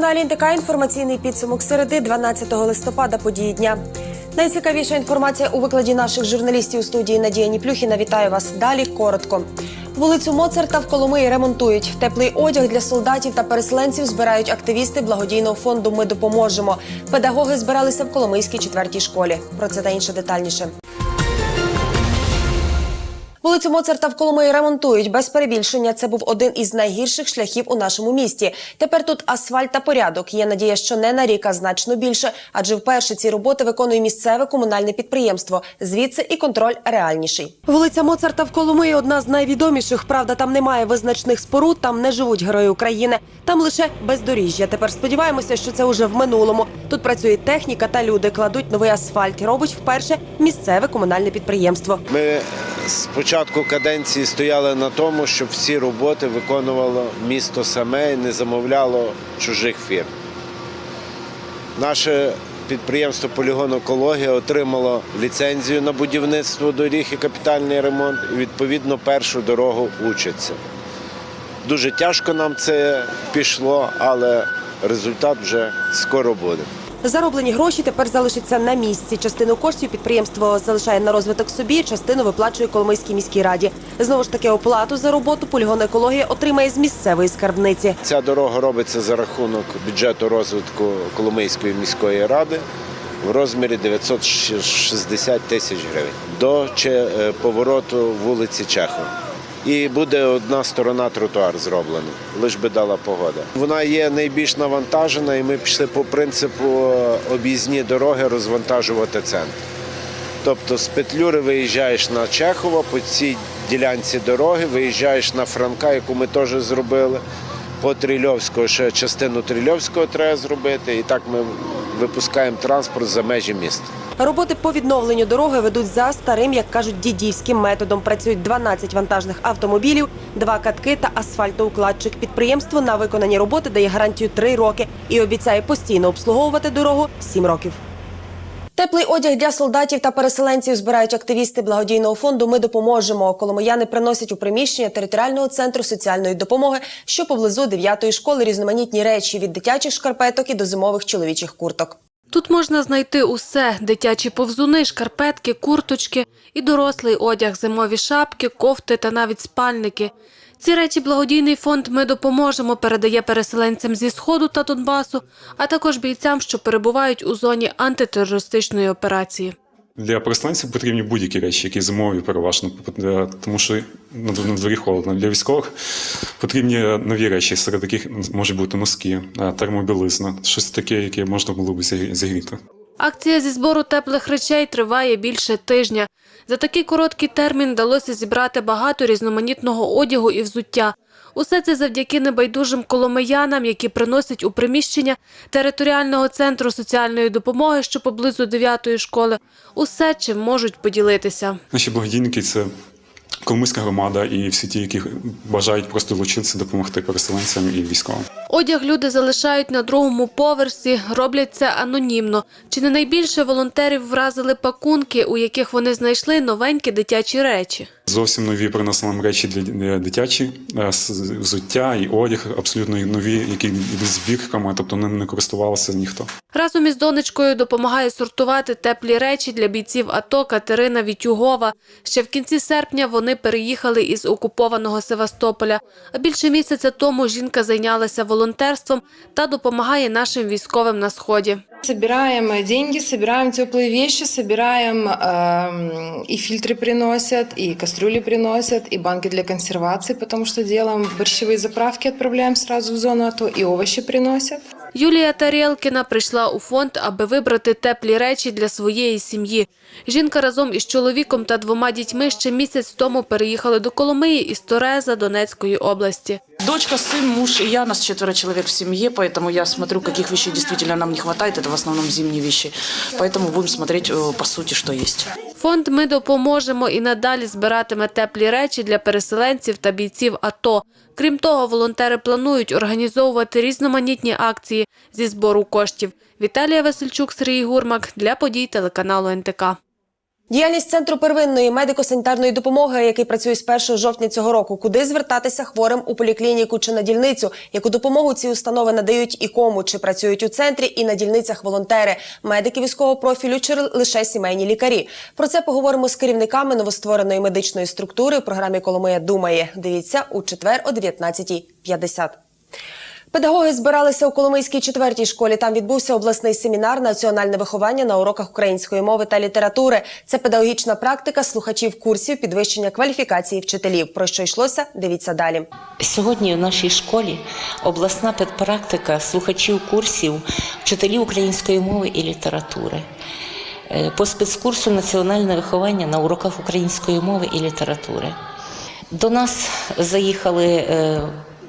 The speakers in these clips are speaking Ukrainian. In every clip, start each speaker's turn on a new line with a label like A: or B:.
A: На телеканалі НТК інформаційний підсумок середи 12 листопада події дня. Найцікавіша інформація у викладі наших журналістів у студії Надія Ніплюхіна. Вітаю вас далі. Коротко. Вулицю Моцарта в Коломиї ремонтують. Теплий одяг для солдатів та переселенців збирають активісти благодійного фонду Ми допоможемо. Педагоги збиралися в Коломийській четвертій школі. Про це та інше детальніше. Вулицю Моцарта в Коломиї ремонтують без перебільшення. Це був один із найгірших шляхів у нашому місті. Тепер тут асфальт та порядок. Є надія, що не на рік, а значно більше, адже вперше ці роботи виконує місцеве комунальне підприємство. Звідси і контроль реальніший. Вулиця Моцарта в Коломиї одна з найвідоміших. Правда, там немає визначних споруд, там не живуть герої України. Там лише бездоріжжя. Тепер сподіваємося, що це уже в минулому. Тут працює техніка та люди кладуть новий асфальт. Робить вперше місцеве комунальне підприємство.
B: Ми з початку каденції стояли на тому, щоб всі роботи виконувало місто саме і не замовляло чужих фірм. Наше підприємство Полігон Екологія отримало ліцензію на будівництво доріг і капітальний ремонт. І відповідно першу дорогу учаться. Дуже тяжко нам це пішло, але результат вже скоро буде.
A: Зароблені гроші тепер залишаться на місці. Частину коштів підприємство залишає на розвиток собі, частину виплачує Коломийській міській раді. Знову ж таки, оплату за роботу полігон екології отримає з місцевої скарбниці.
B: Ця дорога робиться за рахунок бюджету розвитку Коломийської міської ради в розмірі 960 тисяч гривень до чи- е, повороту вулиці Чехова. І буде одна сторона тротуар зроблена, лиш би дала погода. Вона є найбільш навантажена, і ми пішли по принципу е, об'їзні дороги розвантажувати центр. Тобто з Петлюри виїжджаєш на Чехова, по цій ділянці дороги виїжджаєш на Франка, яку ми теж зробили. По Трильовського ще частину Трильовського треба зробити. І так ми випускаємо транспорт за межі міста.
A: Роботи по відновленню дороги ведуть за старим, як кажуть, дідівським методом. Працюють 12 вантажних автомобілів, два катки та асфальтоукладчик. Підприємство на виконані роботи дає гарантію 3 роки і обіцяє постійно обслуговувати дорогу 7 років. Теплий одяг для солдатів та переселенців збирають активісти благодійного фонду. Ми допоможемо. Коломияни приносять у приміщення територіального центру соціальної допомоги, що поблизу 9-ї школи різноманітні речі від дитячих шкарпеток і до зимових чоловічих курток.
C: Тут можна знайти усе: дитячі повзуни, шкарпетки, курточки і дорослий одяг, зимові шапки, кофти та навіть спальники. Ці речі благодійний фонд Ми допоможемо передає переселенцям зі сходу та Донбасу, а також бійцям, що перебувають у зоні антитерористичної операції.
D: Для переселенців потрібні будь-які речі, які зимові переважно, е, тому що на дворі холодно. Для військових потрібні нові речі, серед яких можуть бути носки, е, термобілизна, щось таке, яке можна було б зігрі- зігріти.
C: Акція зі збору теплих речей триває більше тижня. За такий короткий термін вдалося зібрати багато різноманітного одягу і взуття. Усе це завдяки небайдужим коломиянам, які приносять у приміщення територіального центру соціальної допомоги, що поблизу 9-ї школи, усе, чим можуть поділитися.
D: Наші благодійники це Коломийська громада і всі ті, які бажають просто долучитися, допомогти переселенцям і військовим.
C: Одяг люди залишають на другому поверсі, роблять це анонімно. Чи не найбільше волонтерів вразили пакунки, у яких вони знайшли новенькі дитячі речі?
D: Зовсім нові принесли нам речі для е, дитячі, е, взуття і одяг, абсолютно нові, які йдуть з бірками, тобто ним не користувалися ніхто.
C: Разом із донечкою допомагає сортувати теплі речі для бійців АТО Катерина Вітюгова. Ще в кінці серпня вони переїхали із окупованого Севастополя. А більше місяця тому жінка зайнялася волонтерством та допомагає нашим військовим на сході.
E: Собираем э, деньги, собираем теплые вещи, собираем эм, и фильтры приносят, и кастрюли приносят, и банки для консервации, потому что делаем борщевые заправки, отправляем сразу в зону АТО, и овощи приносят.
C: Юлія Тарєлкіна прийшла у фонд, аби вибрати теплі речі для своєї сім'ї. Жінка разом із чоловіком та двома дітьми ще місяць тому переїхали до Коломиї із Тореза Донецької області.
F: Дочка, сын, муж и я, нас четверо человек в семье, поэтому я смотрю, каких вещей действительно нам не хватает. Это в основном зимние вещи. Поэтому будем смотреть э, по сути, что есть.
C: Фонд Ми допоможемо і надалі збиратиме теплі речі для переселенців та бійців АТО. Крім того, волонтери планують організовувати різноманітні акції зі збору коштів. Віталія Васильчук, Сергій Гурмак для подій телеканалу НТК.
A: Діяльність центру первинної медико-санітарної допомоги, який працює з 1 жовтня цього року, куди звертатися хворим у поліклініку чи на дільницю, яку допомогу ці установи надають і кому, чи працюють у центрі і на дільницях волонтери, медики військового профілю чи лише сімейні лікарі. Про це поговоримо з керівниками новоствореної медичної структури в програмі Коломия думає. Дивіться у четвер о 19.50. Педагоги збиралися у Коломийській четвертій школі. Там відбувся обласний семінар національне виховання на уроках української мови та літератури. Це педагогічна практика слухачів курсів підвищення кваліфікації вчителів. Про що йшлося? Дивіться далі.
G: Сьогодні в нашій школі обласна педпрактика слухачів курсів вчителів української мови і літератури. Е, По спецкурсу національне виховання на уроках української мови і літератури. До нас заїхали е,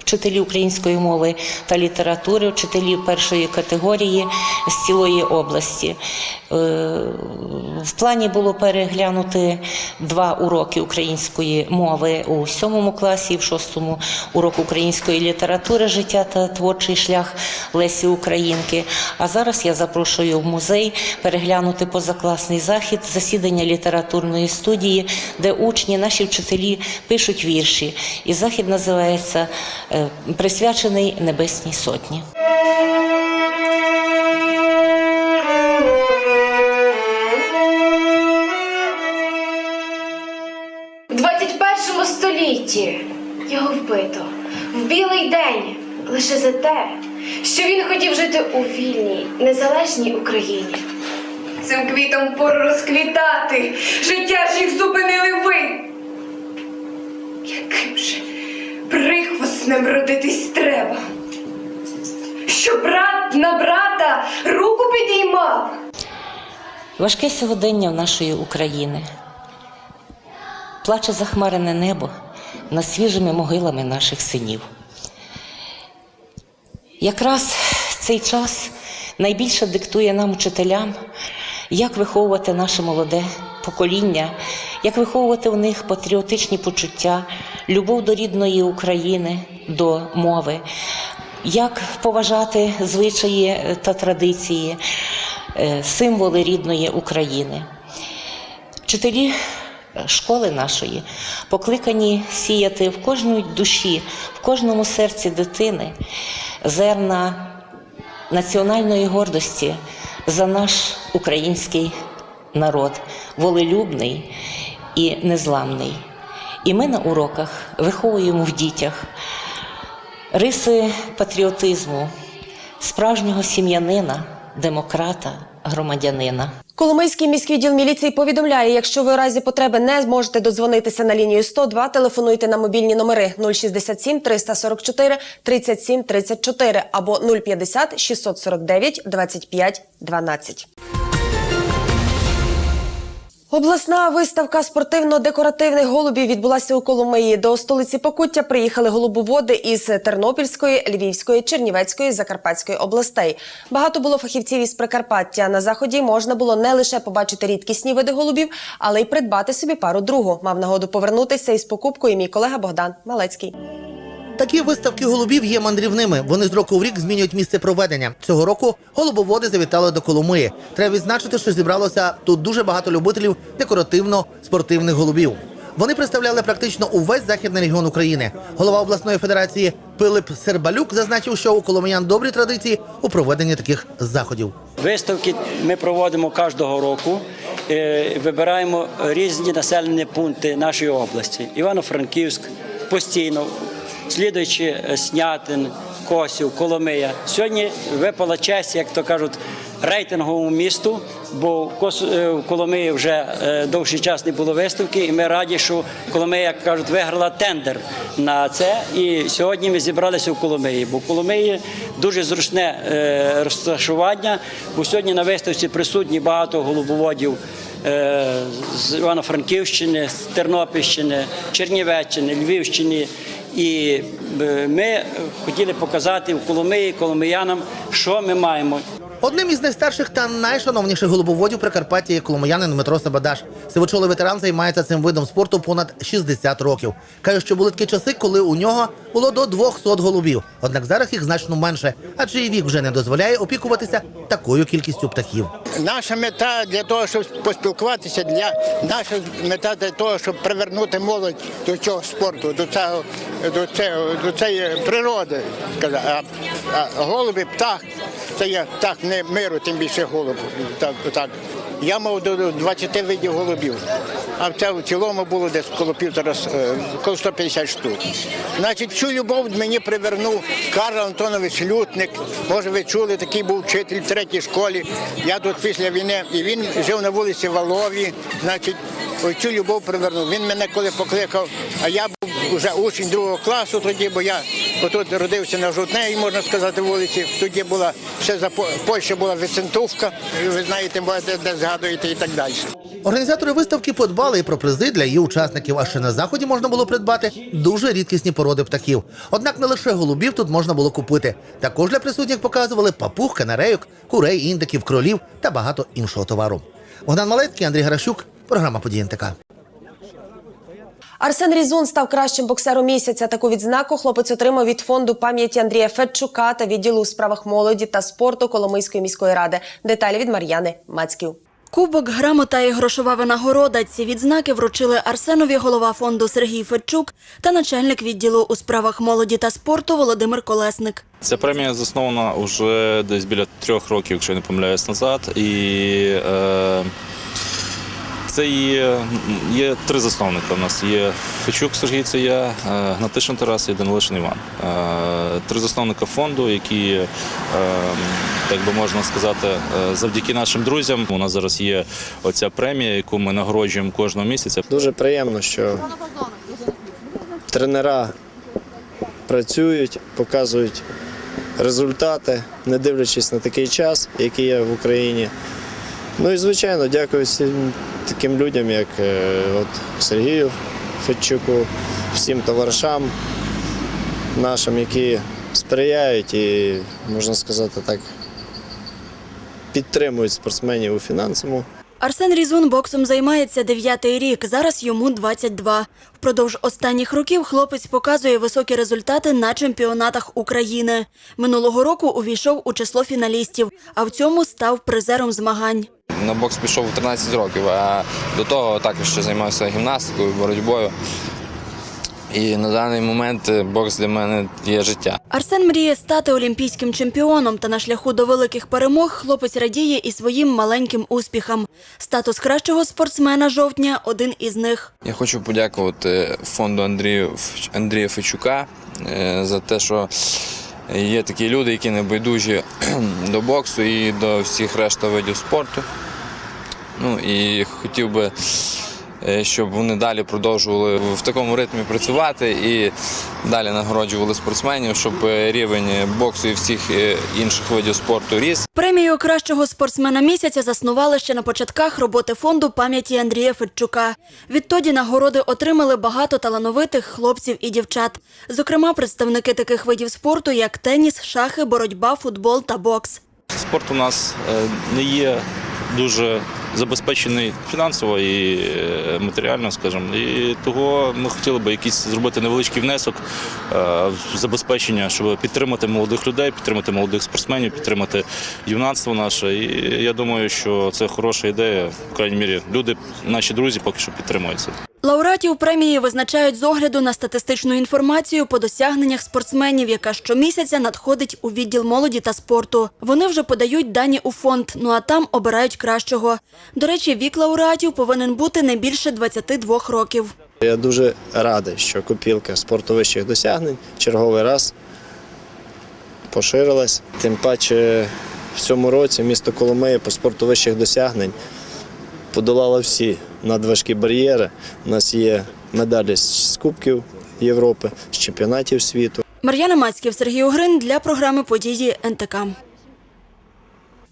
G: вчителі української мови та літератури, вчителі першої категорії з цілої області. Е, В плані було переглянути два уроки української мови у сьомому класі, і в шостому урок української літератури Життя та творчий шлях Лесі Українки. А зараз я запрошую в музей переглянути позакласний захід, засідання літературної студії, де учні, наші вчителі пишуть вірші. І захід називається Присвячений Небесній Сотні.
H: В 21 столітті його вбито в білий день лише за те, що він хотів жити у вільній, незалежній Україні. Цим квітом пору розквітати, життя ж їх зупинили ви. Яким же прихвостнем родитись треба, що брат на брата руку підіймав.
G: Важке сьогодення в нашої України. Плаче захмарене небо над свіжими могилами наших синів. Якраз цей час найбільше диктує нам, учителям, як виховувати наше молоде покоління, як виховувати у них патріотичні почуття, любов до рідної України, до мови, як поважати звичаї та традиції, е, символи рідної України. Вчителі школи нашої покликані сіяти в кожній душі, в кожному серці дитини зерна національної гордості за наш український народ, волелюбний і незламний. І ми на уроках виховуємо в дітях риси патріотизму, справжнього сім'янина, демократа, громадянина.
A: Коломийський міський відділ міліції повідомляє, якщо ви у разі потреби не зможете додзвонитися на лінію 102, телефонуйте на мобільні номери 067 344 37 34 або 050 649 25 12. Обласна виставка спортивно-декоративних голубів відбулася у Коломиї. До столиці Покуття приїхали голубоводи із Тернопільської, Львівської, Чернівецької, Закарпатської областей. Багато було фахівців із Прикарпаття. На заході можна було не лише побачити рідкісні види голубів, але й придбати собі пару другу. Мав нагоду повернутися із покупкою мій колега Богдан Малецький.
I: Такі виставки голубів є мандрівними. Вони з року в рік змінюють місце проведення. Цього року голубоводи завітали до Коломиї. Треба відзначити, що зібралося тут дуже багато любителів декоративно-спортивних голубів. Вони представляли практично увесь західний регіон України. Голова обласної федерації Пилип Сербалюк зазначив, що у коломиян добрі традиції у проведенні таких заходів.
J: Виставки ми проводимо кожного року. Е, Вибираємо різні населені пункти нашої області. Івано-Франківськ постійно, слідуючи е, Снятин, Косів, Коломия. Сьогодні випала честь, як то кажуть, рейтинговому місту, бо в е, Коломиї вже е, довший час не було виставки, і ми раді, що Коломия, як кажуть, виграла тендер на це. І сьогодні ми зібралися в Коломиї, бо в Коломиї дуже зручне розташування, бо сьогодні на виставці присутні багато голубоводів. З Івано-Франківщини, з Тернопільщини, Чернівеччини, Львівщини. І е, ми хотіли показати в Коломиї коломиянам, що ми маємо.
I: Одним із найстарших та найшановніших голубоводів Прикарпаття є коломиянин Дмитро Сабадаш. Сивочолий ветеран займається цим видом спорту понад 60 років. Каже, що були такі часи, коли у нього було до 200 голубів. Однак зараз їх значно менше, адже і вік вже не дозволяє опікуватися такою кількістю птахів.
K: Наша мета для того, щоб поспілкуватися, для наша мета для того, щоб привернути молодь до цього спорту, до цього до цього, до цієї природи. А, а голуби, птах, це є птах не миру, тим більше голуб. Так, так. Я мав до 20 видів голубів, а в цілому було десь коло півтора е, коло 150 штук. Значить, цю любов мені привернув Карл Антонович Лютник. Може, ви чули, такий був вчитель в третій школі. Я тут після війни, і він жив на вулиці Валові. Значить, цю любов привернув. Він мене коли покликав, а я був вже учень другого класу тоді, бо я отут родився на жовтневій, можна сказати, вулиці. Тоді була ще за По- Польща була Вицентовка, ви знаєте, де, згадуєте і так далі.
I: Організатори виставки подбали і про призи для її учасників. А ще на заході можна було придбати дуже рідкісні породи птахів. Однак не лише голубів тут можна було купити. Також для присутніх показували папуг, канарейок, курей, індиків, кролів та багато іншого товару. Богдан Малецький, Андрій Гарашюк, програма «Події НТК».
A: Арсен Різун став кращим боксером місяця. Таку відзнаку хлопець отримав від фонду пам'яті Андрія Федчука та відділу у справах молоді та спорту Коломийської міської ради. Деталі від Мар'яни Мацьків.
L: Кубок, грамота і грошова винагорода. Ці відзнаки вручили Арсенові голова фонду Сергій Федчук та начальник відділу у справах молоді та спорту Володимир Колесник.
M: Ця премія заснована вже десь біля трьох років, якщо я не помиляюсь назад. І е, це є, є три засновника. У нас є Фечук Сергій, це я, е, Гнатишин Тарас і Данилишин Іван. Е, три засновника фонду, які, е, так би можна сказати, завдяки нашим друзям. У нас зараз є оця премія, яку ми нагороджуємо кожного місяця.
N: Дуже приємно, що тренера працюють, показують результати, не дивлячись на такий час, який є в Україні. Ну і звичайно, дякую всім таким людям, як е, от Сергію Федчуку, всім товаришам нашим, які сприяють і, можна сказати так, підтримують спортсменів у фінансовому
L: Арсен Різун боксом займається дев'ятий рік. Зараз йому 22. Впродовж останніх років хлопець показує високі результати на чемпіонатах України. Минулого року увійшов у число фіналістів, а в цьому став призером змагань.
O: На бокс пішов у 13 років, а до того також ще займався гімнастикою, боротьбою. І на даний момент е, бокс для мене є життя.
L: Арсен мріє стати олімпійським чемпіоном, та на шляху до великих перемог хлопець радіє і своїм маленьким успіхам. Статус кращого спортсмена жовтня один із них.
O: Я хочу подякувати фонду Андрію, Андрія Фечука е, за те, що є такі люди, які не байдужі до боксу і до всіх решта видів спорту. Ну і хотів би, щоб вони далі продовжували в такому ритмі працювати і далі нагороджували спортсменів, щоб е, рівень боксу і всіх е, інших видів спорту ріс.
L: Премію кращого спортсмена місяця заснували ще на початках роботи фонду пам'яті Андрія Федчука. Відтоді нагороди отримали багато талановитих хлопців і дівчат. Зокрема, представники таких видів спорту, як теніс, шахи, боротьба, футбол та бокс.
M: Спорт у нас е, не є дуже забезпечений фінансово і е, матеріально, скажімо. І того ми хотіли би якийсь зробити невеличкий внесок е, в забезпечення, щоб підтримати молодих людей, підтримати молодих спортсменів, підтримати юнацтво наше. І я думаю, що це хороша ідея. В крайній мірі, люди, наші друзі, поки що підтримують це.
L: Лауреатів премії визначають з огляду на статистичну інформацію по досягненнях спортсменів, яка щомісяця надходить у відділ молоді та спорту. Вони вже подають дані у фонд, ну а там обирають кращого. До речі, вік лауреатів повинен бути не більше 22 років.
N: Я дуже радий, що копілка спорту вищих досягнень черговий раз поширилась. Тим паче в цьому році місто Коломиї по спорту вищих досягнень подолало всі надважкі бар'єри. У нас є медалі з Кубків Європи, з чемпіонатів світу.
L: Мар'яна Мацьків, Сергій Угрин для програми Події НТК.